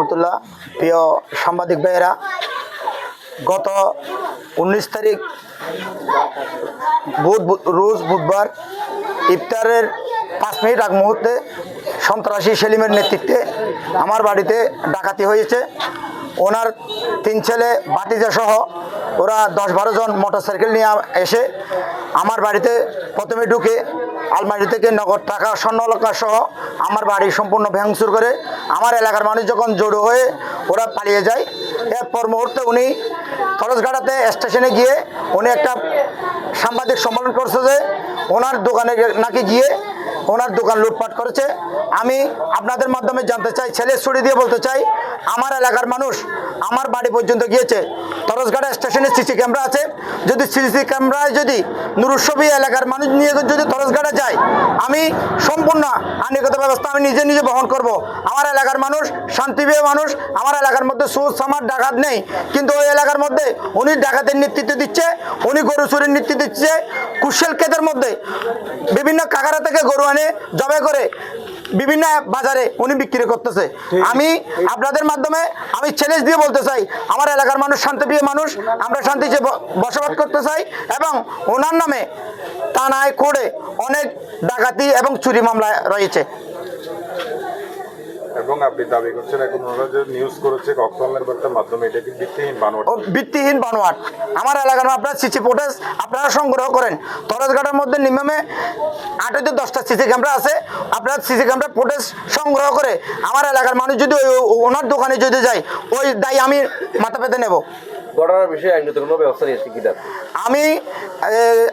রহমতুল্লাহ। প্রিয় সাংবাদিক ভাইয়েরা, গত উনিশ তারিখ বুধ রোজ বুধবার ইফতারের পাঁচ মিনিট আগ মুহূর্তে সন্ত্রাসী সেলিমের নেতৃত্বে আমার বাড়িতে ডাকাতি হয়েছে। ওনার তিন ছেলে বাতিজা সহ ওরা দশ বারো জন মোটরসাইকেল নিয়ে এসে আমার বাড়িতে প্রথমে ঢুকে আলমারি থেকে নগদ টাকা স্বর্ণলঙ্কা সহ আমার বাড়ি সম্পূর্ণ ভ্যাংসুর করে আমার এলাকার মানুষ যখন জড়ো হয়ে ওরা পালিয়ে যায়। এরপর মুহূর্তে উনি খরচঘাটাতে স্টেশনে গিয়ে উনি একটা সাংবাদিক সম্মেলন করছে যে ওনার দোকানে নাকি গিয়ে ওনার দোকান লুটপাট করেছে। আমি আপনাদের মাধ্যমে জানতে চাই ছেলে ছুটি দিয়ে বলতে চাই, আমার এলাকার মানুষ আমার বাড়ি পর্যন্ত গিয়েছে। তরসঘাটা স্টেশনে সিসি ক্যামেরা আছে। যদি সিসি ক্যামেরায় যদি নুরুসবি এলাকার মানুষ নিয়ে যদি তরসঘাটা যায়, আমি সম্পূর্ণ আইনগত ব্যবস্থা আমি নিজে নিজে বহন করব। আমার এলাকার মানুষ শান্তিপ্রিয় মানুষ, আমার এলাকার মধ্যে সুদ সামার ডাকাত নেই। কিন্তু ওই এলাকার মধ্যে উনি ডাকাতের নেতৃত্ব দিচ্ছে, উনি গরু চুরির নেতৃত্ব দিচ্ছে। কুশল ক্ষেতের মধ্যে বিভিন্ন কাকারা থেকে গরু আনে, জবে করে। বিভিন্ন বাজারে উনি বিক্রি করতেছে। আমি আপনাদের মাধ্যমে আমি চ্যালেঞ্জ দিয়ে বলতে চাই আমার এলাকার মানুষ শান্তিপ্রিয় মানুষ আমরা শান্তি ব- বসবাস করতে চাই এবং ওনার নামে থানায় করে অনেক ডাকাতি এবং চুরি মামলা রয়েছে। এবং আপনি দাবি করছেন, এখন ওরা যে নিউজ করেছে কক্সবাজার বার্তার মাধ্যমে, এটা কি ভিত্তিহীন বানোয়াট? ভিত্তিহীন বানোয়াট। আমার এলাকার আপনার সিসি ফুটেজ আপনারা সংগ্রহ করেন। তরসঘাটের মধ্যে নিম্নে আট হইতে দশটা সিসি ক্যামেরা আছে। আপনার সিসি ক্যামেরা ফুটেজ সংগ্রহ করে, আমার এলাকার মানুষ যদি ওই ওনার দোকানে যদি যায়, ওই দায় আমি মাথা পেতে নেব। আমি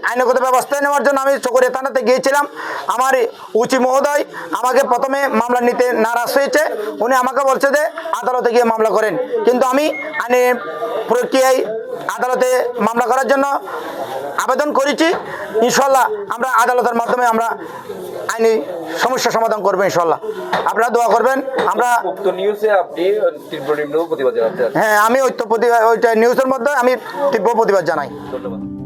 আইনগত ব্যবস্থা নেওয়ার জন্য আমি চকরিয়া থানাতে গিয়েছিলাম। আমার উচি মহোদয় আমাকে প্রথমে মামলা নিতে নারাজ হয়েছে। উনি আমাকে বলছে যে, আদালতে গিয়ে মামলা করেন। কিন্তু আমি আইনের প্রক্রিয়ায় আদালতে মামলা করার জন্য আবেদন করেছি। ইনশাল্লাহ আমরা আদালতের মাধ্যমে আমরা আইনি সমস্যা সমাধান করব ইনশাল্লাহ আপনারা দোয়া করবেন আমরা হ্যাঁ আমি ওই তো প্রতিবাদ ওইটা নিউজের মধ্যে আমি তীব্র প্রতিবাদ জানাই। ধন্যবাদ।